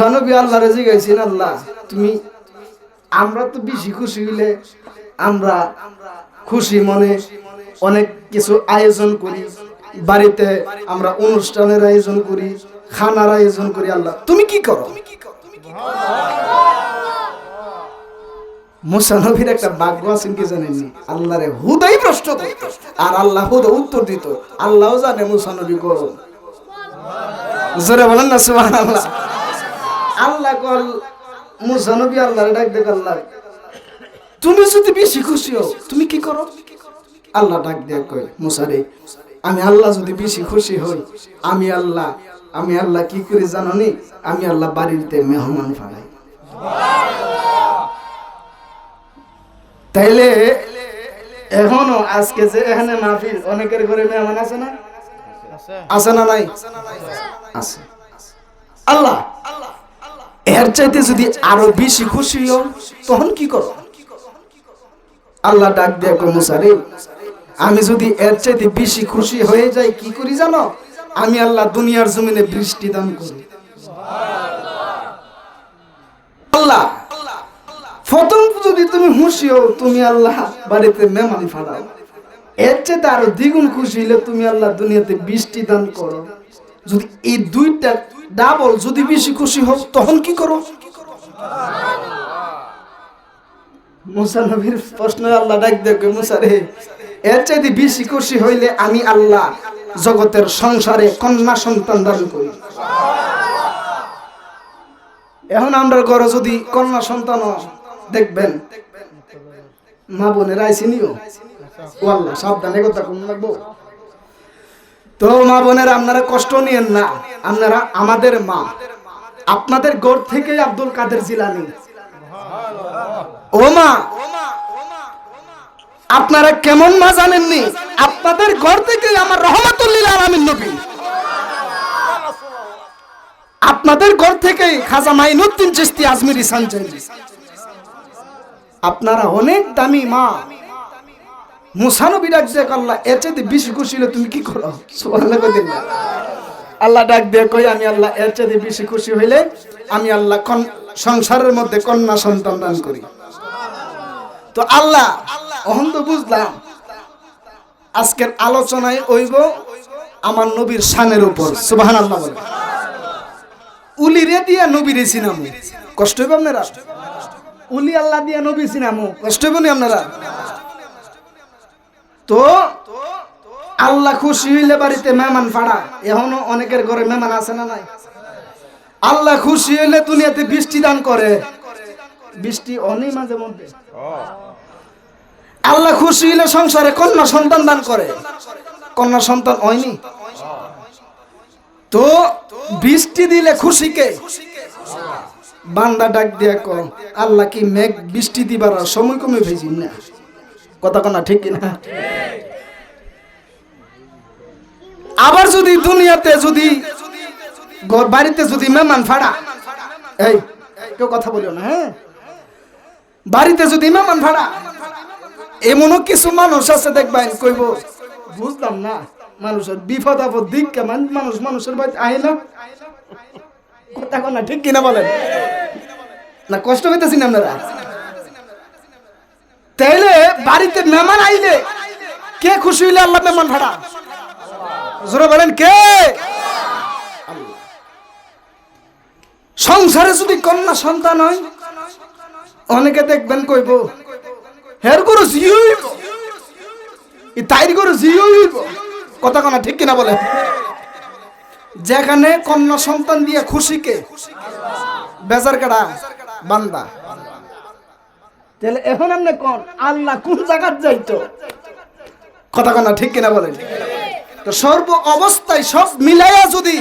মুসানবী আল্লাহ রেজি গেছেন আল্লাহ। তুমি, আমরা তো বেশি খুশি হইলে আমরা খুশি মনে অনেক কিছু আয়োজন করি। বাড়িতে আমরা অনুষ্ঠানের আয়োজন করি, খানার আয়োজন করি আল্লাহ। তুমি কি করো? মুসানবীর একটা ভাগ্য আছেন কি জানেননি আল্লাহরে হুদাই প্রশ্ন আর আল্লাহ হুদা উত্তর দিত। আল্লাহও জানে মুসানবী করো। জোরে বলেন না, সুবহানাল্লাহ। আল্লাহ কল মুসানবী আল্লাহ ডাক দেখ আল্লাহ। তুমি যদি বেশি খুশি হও, তুমি কি করো? আল্লাহ ডাক দেখ কই মুসারে আমি আল্লাহ যদি বেশি খুশি হই, আমি আল্লাহ আমি আল্লাহ কি করি জানো নি? আমি আল্লাহ বাড়িতে মেহমান ফাড়াই তাইলে, এখনও আজকে যে এখানে মাহফিল, অনেকের ঘরে মেহমান আছে না? আছে না নাই? আছে। আল্লাহ এর চাইতে যদি আরও বেশি খুশি হও তখন কি করো? আল্লাহ ডাক দিয়ে মুসারে আমি যদি এর চাইতে বেশি খুশি হয়ে যাই, কি করি জানো? আমি আল্লাহ দুনিয়ার জমিনে বৃষ্টি দান করি। আল্লাহ, প্রথম যদি তুমি খুশি হও, তুমি আল্লাহ বাড়িতে মেহমান ফাড়াও এর চেয়ে আরও দ্বিগুণ খুশি হলে তুমি আল্লাহ দুনিয়াতে বৃষ্টি দান করো। যদি এই দুইটা ডাবল, যদি বেশি খুশি হোক তখন কি করো? মুসা নবীর প্রশ্ন আল্লাহ ডাক দেখবে মুসা রে, এর চাইতে বেশি খুশি হইলে আমি আল্লাহ জগতের সংসারে কন্যা সন্তান দান করি। এখন আমরা ঘরে যদি কন্যা সন্তান দেখবেন, মা বোনের আইসিনিও ও আল্লাহ সাবধানে কথা কোন লাগবো। তো মা বোনের, আপনারা কষ্ট নিয়েন না। আপনারা আমাদের মা। আপনাদের ঘর থেকে আব্দুল কাদের জিলানি। ও মা, আপনারা কেমন মা জানেননি? আপনাদের ঘর থেকে আমার রহমাতুল্লিল আলামিন নবী। আপনাদের ঘর থেকে খাজা মাইনুদ্দিন চিস্তি আজমিরি সানচাইজি আপনারা অনেক দামি মা। মুসানবী ডাক দিয়ে আল্লাহ, এর চাইতে বেশি খুশি হলে তুমি কি করো। আল্লাহ ডাক দিয়ে কই আমি আল্লাহ, এর চাইতে বেশি খুশি হইলে আমি আল্লাহ সংসারের মধ্যে কন্যা সন্তান দান করি। তো আল্লাহ, অহন তো বুঝলাম, আজকের আলোচনায় ওইব আমার নবীর শানের উপর। সুবহানাল্লাহ বলে। উলিরে দিয়া নবীরে চিনামু কষ্ট হইব আপনারা? উলি আল্লাহ দিয়া নবী চিনামু কষ্ট হইব আপনারা? তো আল্লাহ খুশি হইলে বাড়িতে মেহমান ফাড়া এখনও অনেকের ঘরে মেহমান আছে না নাই? আল্লাহ খুশি হইলে দুনিয়াতে বৃষ্টি দান করে। বৃষ্টি অনেক মাঝে মধ্যে। আল্লাহ খুশি হইলে সংসারে কন্যা সন্তান দান করে। কন্যা সন্তান হয়নি। তো বৃষ্টি দিলে খুশিকে? বান্দা ডাক দিয়া ক আল্লাহ কি মেঘ বৃষ্টি দিবার সময় কমে ভেজি না? কথা কনা ঠিক কিনা? যদি দুনিয়াতে যদি বাড়িতে যদি মেহমান ফাড়া এই কেউ কথা বলিও না হ্যাঁ? বাড়িতে যদি মেহমান ফাড়া এমনও কিছু মানুষ আছে দেখবেন, কইব, বুঝলাম না, মানুষের বিপদ আপদ দিক কেমন মানুষ মানুষের বাড়িতে আইলাম কথা কনা ঠিক কিনা বলেন? না, কষ্ট হইতেছি না আপনারা? তাইলে বাড়িতে মেহমান আইলে কে খুশি হইলে আল্লাহ মেহমান ভাড়া? জোরে বলেন কে। সংসারে যদি কন্যা সন্তান হয়, অনেকে দেখবেন কইব, হের করো জি হইব ই তাইর করো জি কথা কনা ঠিক কিনা বলে যেখানে কন্যা সন্তান দিয়ে খুশিকে বেজার কাটা বান্দা। তাহলে এখন আপনি কোন? আল্লাহ কোন জায়গার যাইতো? কথা কনা ঠিক কিনা বলেন? তো সর্ব অবস্থায় সব মিলাইয়া যদি,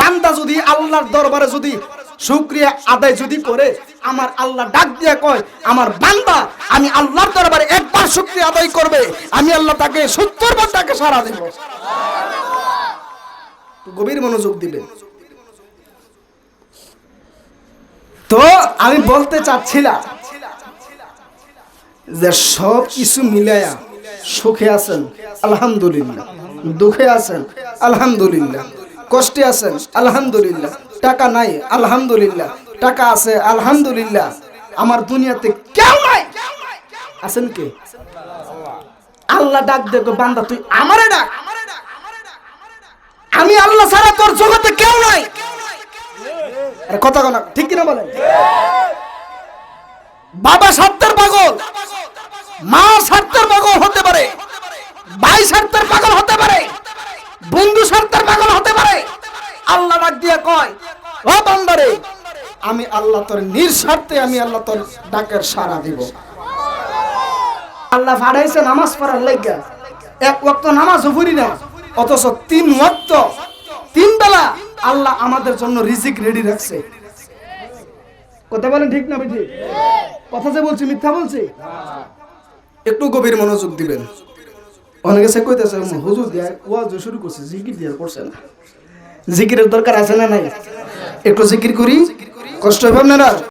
বান্দা যদি আল্লাহর দরবারে যদি শুক্রিয়া আদায় যদি করে, আমার আল্লাহ ডাক দিয়ে কয়, আমার বান্দা, আমি আল্লাহর দরবারে একবার শুক্রিয়া আদায় করবে, আমি আল্লাহ তাকে সত্তর বার তাকে সারা দেব। গভীর মনোযোগ দিবেন। তো আমি বলতে চাচ্ছিলাম যে সব কিছু মিলায়া সুখে আছেন, আলহামদুলিল্লাহ। দুঃখে আছেন? আলহামদুলিল্লাহ। কষ্টে আছেন? আলহামদুলিল্লাহ। টাকা নাই? আলহামদুলিল্লাহ। টাকা আছে? আলহামদুলিল্লাহ। আমার দুনিয়াতে কেউ নাই। আছেন কে? আল্লাহ ডাক দেখো বান্দা, তুই আমারে ডাক। আমি আল্লাহ ছাড়া তোর জগতে কেউ নাই। কথা কথা ঠিক কিনা বলেন? বাবা স্বার্থের পাগল, মা স্বার্থের পাগল হতে পারে। ভাই স্বার্থের পাগল দিয়ে কয়, ও বান্দারে, আমি আল্লাহ তোর নিঃস্বার্থে আমি আল্লাহ তোর ডাকের সাড়া দিব। আল্লাহ ফাড়াইছে নামাজ পড়ার লাইগা। এক ওয়াক্ত নামাজও পড়ি না, অথচ তিন ওয়াক্ত, তিন বেলা আল্লাহ আমাদের জন্য রিজিক রেডি রাখছে। কথা বলেন ঠিক না ঠিক কথা যে বলছি, মিথ্যা বলছি? একটু গভীর মনোযোগ দিবেন। অনেকে সে কইতেছে, হুজুর, দিয়া ওয়াজ শুরু করছে, জিকির দিয়া করছে না। জিকিরের দরকার আছে না নাই? একটু জিকির করি কষ্ট হবে আপনারা?